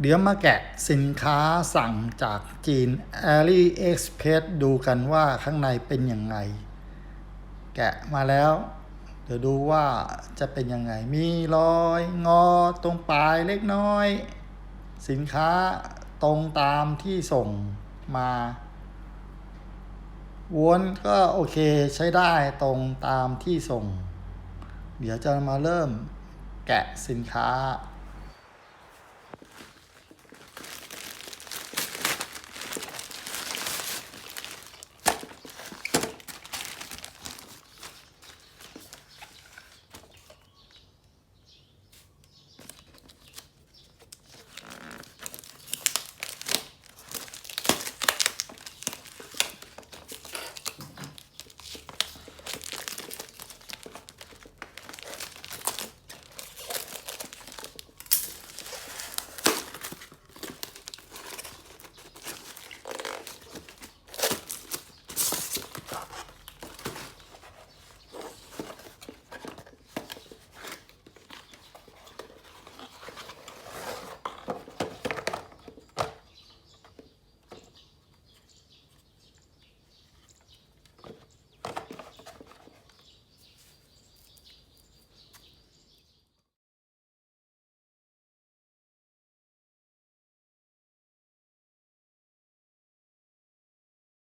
เดี๋ยวมาแกะสินค้าสั่งจากจีน AliExpress ดูกันว่าข้างในเป็นยังไง แกะมาแล้ว เดี๋ยวดูว่าจะเป็นยังไง มีรอยงอตรงปลายเล็กน้อย สินค้าตรงตามที่ส่งมาวนก็โอเคใช้ได้ตรงตามที่ส่ง เดี๋ยวจะมาเริ่มแกะสินค้า